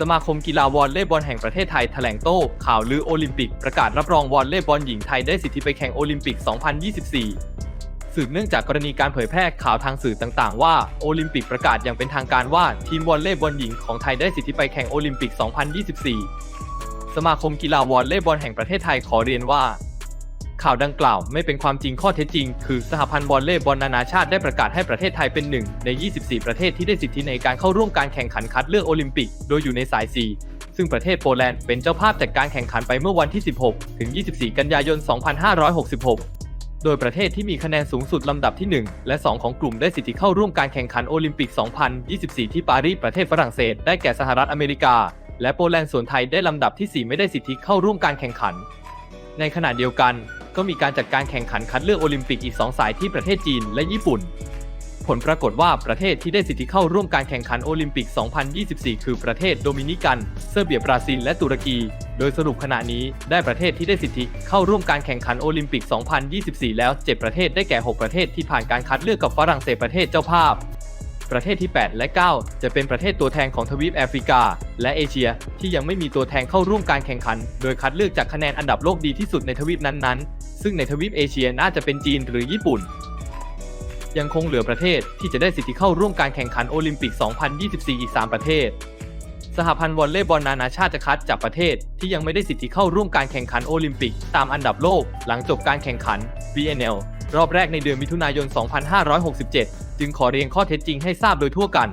สมาคมกีฬาวอลเลย์บอลแห่งประเทศไทยแถลงโต้ ข่าวลือโอลิมปิกประกาศรับรองวอลเลย์บอลหญิงไทยได้สิทธิไปแข่งโอลิมปิก 2024 สืบเนื่องจากกรณีการเผยแพร่ข่าวทางสื่อต่าง ๆ ว่าโอลิมปิกประกาศอย่างเป็นทางการว่าทีมวอลเลย์บอลหญิงของไทยได้สิทธิไปแข่งโอลิมปิก 2024 สมาคมกีฬาวอลเลย์บอลแห่งประเทศไทยขอเรียนว่า ข่าวดังกล่าวไม่เป็นความจริงข้อเท็จจริง คือสหพันธ์วอลเลย์บอลนานาชาติได้ประกาศให้ประเทศไทยเป็นหนึ่งใน 24 ประเทศที่ได้สิทธิในการเข้าร่วมการแข่งขันคัดเลือกโอลิมปิก โดยอยู่ในสาย4ซึ่งประเทศโปแลนด์เป็นเจ้าภาพจัดการแข่งขันไปเมื่อวันที่ 16 ถึง 24 กันยายน 2566 โดยประเทศที่มีคะแนนสูงสุดลำดับที่ 1 และ 2 ของกลุ่มได้สิทธิเข้าร่วมการแข่งขันโอลิมปิก 2024 ที่ปารีสประเทศฝรั่งเศส ได้แก่สหรัฐอเมริกา และโปแลนด์ส่วนไทยได้ลำดับที่ 4 ไม่ได้สิทธิเข้าร่วมการแข่งขัน ในขณะเดียวกัน ก็มีการจัดการแข่งขันคัดเลือกโอลิมปิกอีก 2 สายที่ประเทศจีนและญี่ปุ่น ผลปรากฏว่าประเทศที่ได้สิทธิเข้าร่วมการแข่งขันโอลิมปิก 2024 คือประเทศโดมินิกัน เซอร์เบียบราซิล และตุรกี โดยสรุปขณะนี้ได้ประเทศที่ได้สิทธิเข้าร่วมการแข่งขันโอลิมปิก 2024 แล้ว 7 ประเทศได้แก่ 6 ประเทศที่ผ่านการคัดเลือกกับฝรั่งเศสประเทศเจ้าภาพ ประเทศที่ 8 และ 9 จะเป็นประเทศตัวแทนของทวีปแอฟริกา และเอเชีย ที่ยังไม่มีตัวแทนเข้าร่วมการแข่งขัน โดยคัดเลือกจากคะแนนอันดับโลกดีที่สุดในทวีปนั้นๆ ซึ่งในทวีปเอเชียน่าจะเป็นจีนหรือญี่ปุ่น ยังคงเหลือประเทศที่จะได้สิทธิเข้าร่วมการแข่งขันโอลิมปิก 2024 อีก 3 ประเทศ สหพันธ์วอลเลย์บอลนานาชาติจะคัดจากประเทศที่ยังไม่ได้สิทธิเข้าร่วมการแข่งขันโอลิมปิก ตามอันดับโลก หลังจบการแข่งขัน BNL รอบแรกในเดือนมิถุนายน 2567 จึงขอเรียงข้อเท็จจริงให้ทราบโดยทั่วกัน